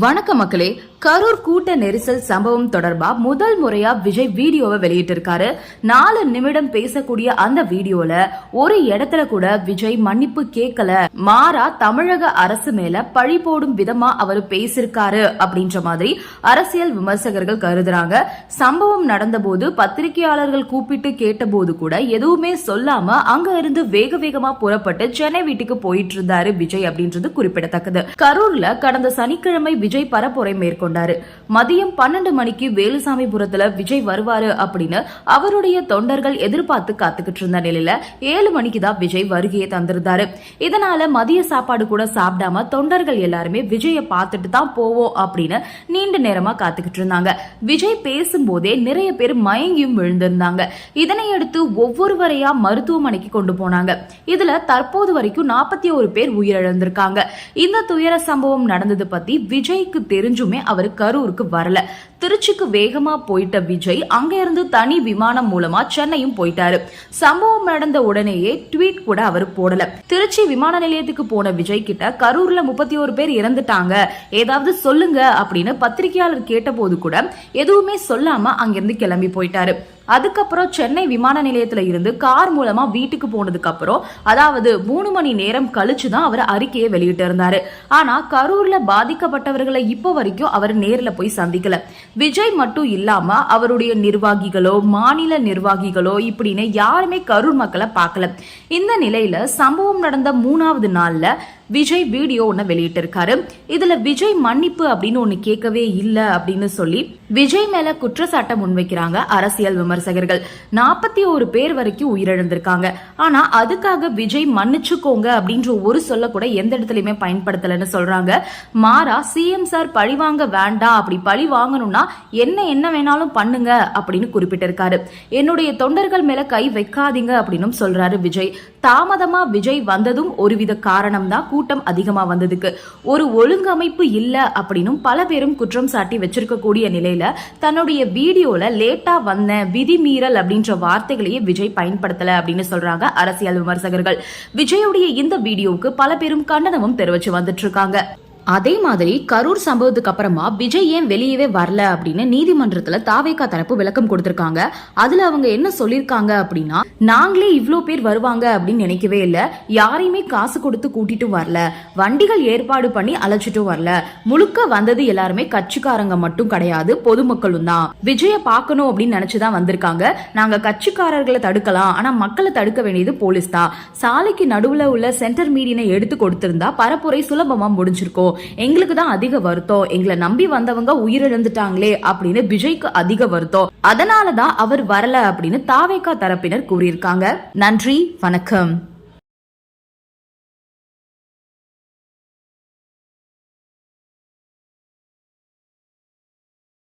வணக்க மக்களே. கரூர் கூட்ட நெரிசல் சம்பவம் தொடர்பா முதல் முறையா விஜய் வீடியோவை வெளியிட்டிருக்காரு. நாலு நிமிடம் பேசக்கூடிய அந்த வீடியோல ஒரு இடத்துல கூட விஜய் மன்னிப்பு கேட்கல. மாறா தமிழக அரசு மேல பழி போடும் விதமா அவர் பேசிருக்காரு அப்படின்ற மாதிரி அரசியல் விமர்சகர்கள் கருதுறாங்க. சம்பவம் நடந்தபோது பத்திரிகையாளர்கள் கூப்பிட்டு கேட்டபோது கூட எதுவுமே சொல்லாம அங்க இருந்து வேக வேகமா புறப்பட்டு சென்னை வீட்டுக்கு போயிட்டு இருந்தாரு விஜய் அப்படின்றது குறிப்பிடத்தக்கது. கரூர்ல கடந்த சனிக்கிழமை விஜய் பரப்புரை கொண்டாரு மதியம் பன்னெண்டு மணிக்கு வேலுசாமிபுரத்துல விஜய் வருவாரு அப்படின்னு அவருடைய தொண்டர்கள் எதிர்பார்த்து காத்துக்கிட்டு இருந்த நிலையில ஏழு மணிக்கு தான் விஜய் வருகையை தந்திருந்தாரு. இதனால மதிய சாப்பாடு கூட சாப்பிடாம தொண்டர்கள் எல்லாருமே விஜயை பார்த்துட்டு தான் போவோம் அப்படின்னு நீண்ட நேரமா காத்துக்கிட்டு இருந்தாங்க. விஜய் பேசும்போதே நிறைய பேர் மயங்கியும் விழுந்திருந்தாங்க. இதனையடுத்து ஒவ்வொருவரையா மருத்துவமனைக்கு கொண்டு போனாங்க. இதுல தற்போது வரைக்கும் நாற்பத்தி ஒரு பேர் உயிரிழந்திருக்காங்க. இந்த துயர சம்பவம் நடந்தது பத்தி விஜய்க்கு தெரிஞ்சுமே அவர் அவர் கரூருக்கு வரல. திருச்சிக்கு வேகமா போயிட்ட விஜய் அங்கிருந்து தனி விமானம் மூலமா சென்னையும் போயிட்டாரு. சம்பவம் நடந்த உடனேயே ட்வீட் கூட அவர் போடல. திருச்சி விமான நிலையத்துக்கு போன விஜய் கிட்ட கரூர்ல முப்பத்தி ஒரு பேர் இறந்துட்டாங்க. ஏதாவது சொல்லுங்க அப்படின்னு பத்திரிகையாளர் கேட்டபோது கூட எதுவுமே சொல்லாம அங்கிருந்து கிளம்பி போயிட்டாரு. அதுக்கப்புறம் சென்னை விமான நிலையத்துல இருந்து கார் மூலமா வீட்டுக்கு போனதுக்கப்புறம் அதாவது மூணு மணி நேரம் கழிச்சு தான் அவர் அறிக்கையை வெளியிட்டு இருந்தாரு. ஆனா கரூர்ல பாதிக்கப்பட்டவர்களை இப்போ வரைக்கும் அவர் நேரில் போய் சந்திக்கல. விஜய் மட்டும் இல்லாம அவருடைய நிர்வாகிகளோ மாநில நிர்வாகிகளோ இப்படின்னு யாருமே கரூர் மக்களை பார்க்கல. இந்த நிலையில சம்பவம் நடந்த மூணாவது நாள்ல விஜய் வீடியோ ஒன்று வெளியிட்டிருக்காரு. இதுல விஜய் மன்னிப்பு அப்படின்னு ஒன்று கேட்கவே இல்லை அப்படின்னு சொல்லி விஜய் மேல குற்றச்சாட்டை முன்வைக்கிறாங்க அரசியல் விமர்சகர்கள். நாற்பத்தி ஒரு பேர் வரைக்கும் உயிரிழந்திருக்காங்க. ஆனா அதுக்காக விஜய் மன்னிச்சுக்கோங்க அப்படின்ற ஒரு சொல்ல கூட எந்த இடத்துலயுமே பயன்படுத்தலைன்னு சொல்றாங்க. மாறா சிஎம் சார் பழி வாங்க வேண்டாம் அப்படி பழி வாங்கணும்னா என்ன என்ன வேணாலும் பண்ணுங்க அப்படின்னு குறிப்பிட்டிருக்காரு. என்னுடைய தொண்டர்கள் மேல கை வைக்காதீங்க அப்படின்னு சொல்றாரு விஜய். தாமதமா விஜய் வந்ததும் ஒருவித காரணம் தான் கூட்டம் அதிகமா வந்ததுக்கு. ஒரு ஒழுங்கமைப்பு இல்லை அப்படின்னும் பல பேரும் குற்றம் சாட்டி வச்சிருக்கக்கூடிய நிலையில தன்னுடைய வீடியோல லேட்டா வந்தேன் விதிமீறல் அப்படின்ற வார்த்தைகளையே விஜய் பயன்படுத்தல அப்படின்னு சொல்றாங்க அரசியல் விமர்சகர்கள். விஜயுடைய இந்த வீடியோவுக்கு பல பேரும் கண்டனமும் தெரிவிச்சு வந்துட்டு இருக்காங்க. அதே மாதிரி கரூர் சம்பவத்துக்கு அப்புறமா விஜய் ஏன் வெளியவே வரல அப்படின்னு நீதிமன்றத்துல தாவேக்கா தரப்பு விளக்கம் கொடுத்திருக்காங்க. அதுல அவங்க என்ன சொல்லிருக்காங்க அப்படின்னா நாங்களே இவ்ளோ பேர் வருவாங்க அப்படின்னு நினைக்கவே இல்ல. யாரையுமே காசு கொடுத்து கூட்டிட்டு வரல. வண்டிகள் ஏற்பாடு பண்ணி அழைச்சிட்டும் வரல. முழுக்க வந்தது எல்லாருமே கட்சிக்காரங்க மட்டும் கிடையாது பொதுமக்களும் தான். விஜய பார்க்கணும் அப்படின்னு நினைச்சுதான் வந்திருக்காங்க. நாங்க கட்சிக்காரர்களை தடுக்கலாம். ஆனா மக்களை தடுக்க வேண்டியது போலீஸ் தான். சாலைக்கு நடுவுல உள்ள சென்டர் மீடியனை எடுத்து கொடுத்திருந்தா பரப்புரை சுலபமா முடிஞ்சிருக்கும். எங்களுக்கு தான் அதிக வருத்தம். எங்களை நம்பி வந்தவங்க உயிரிழந்துட்டாங்களே அப்படின்னு விஜய்க்கு அதிக வருத்தம். அதனாலதான் அவர் வரல அப்படின்னு தாவேக்கா தரப்பினர் கூறியிருக்காங்க. நன்றி வணக்கம்.